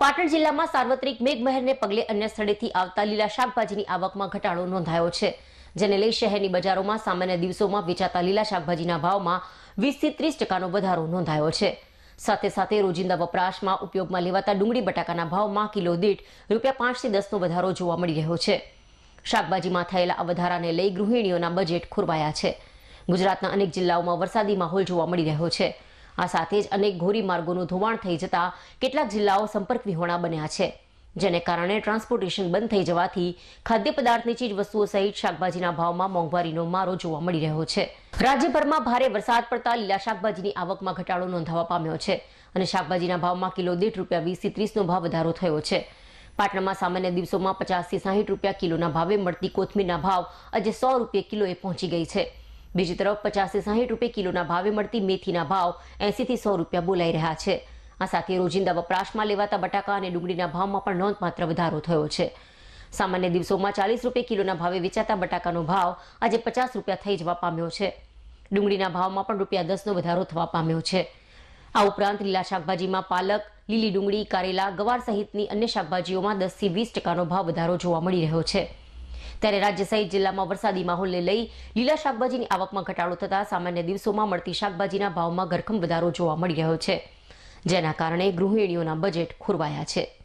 પાટણ જિલ્લામાં સાર્વત્રિક મેઘમહેરને પગલે અન્ય સ્થળેથી આવતા લીલા શાકભાજીની આવકમાં ઘટાડો નોંધાયો છે, જેને લઈ શહેરની બજારોમાં સામાન્ય દિવસોમાં વેચાતા લીલા શાકભાજીના ભાવમાં વીસથી ત્રીસ ટકાનો વધારો નોંધાયો છે. સાથે સાથે રોજિંદા વપરાશમાં ઉપયોગમાં લેવાતા ડુંગળી બટાકાના ભાવમાં કિલો દીઠ રૂપિયા પાંચથી દસનો વધારો જોવા મળી રહ્યો છે. શાકભાજીમાં થયેલા આ વધારાને લઈ ગૃહિણીઓના બજેટ ખોરવાયા છે. ગુજરાતના અનેક જિલ્લાઓમાં વરસાદી માહોલ જોવા મળી રહ્યો છે. આ સાથે જ અનેક ઘોરી માર્ગોનું ધોવાણ થઈ જતા કેટલાક જિલ્લાઓ સંપર્ક વિહોણા બન્યા છે, જેને કારણે ટ્રાન્સપોર્ટેશન બંધ થઈ જવાથી ખાદ્ય પદાર્થની ચીજ વસ્તુઓ સહિત શાકભાજીના ભાવમાં મોંઘવારીનો મારો જોવા મળી રહ્યો છે. રાજ્યભરમાં ભારે વરસાદ પડતા લીલા શાકભાજીની આવકમાં ઘટાડો નોંધાવા પામ્યો છે અને શાકભાજીના ભાવમાં કિલો દીઠ રૂપિયા વીસથી ત્રીસનો ભાવ વધારો થયો છે. પાટણમાં સામાન્ય દિવસોમાં પચાસથી સાહીઠ રૂપિયા કિલોના ભાવે મળતી કોથમીરના ભાવ આજે સો રૂપિયા કિલોએ પહોંચી ગઈ છે. બીજી તરફ પચાસથી સાહીઠ રૂપિયા કિલોના ભાવે મળતી મેથીના ભાવ એંસીથી સો રૂપિયા બોલાઈ રહ્યા છે. આ સાથે રોજિંદા વપરાશમાં લેવાતા બટાકા અને ડુંગળીના ભાવમાં પણ નોંધપાત્ર વધારો થયો છે. સામાન્ય દિવસોમાં ચાલીસ રૂપિયા કિલોના ભાવે વેચાતા બટાકાનો ભાવ આજે પચાસ રૂપિયા થઈ જવા પામ્યો છે. ડુંગળીના ભાવમાં પણ રૂપિયા દસનો વધારો થવા પામ્યો છે. આ ઉપરાંત લીલા શાકભાજીમાં પાલક, લીલી ડુંગળી, કારેલા, ગવાર સહિતની અન્ય શાકભાજીઓમાં દસથી વીસ ટકાનો ભાવ વધારો જોવા મળી રહ્યો છે. ત્યારે રાજ્ય સહિત જિલ્લામાં વરસાદી માહોલને લઈ લીલા શાકભાજીની આવકમાં ઘટાડો થતા સામાન્ય દિવસોમાં મળતી શાકભાજીના ભાવમાં ઘરખમ વધારો જોવા મળી રહ્યો છે. જેના કારણે ગૃહિણીઓના બજેટ ખોરવાયા છે.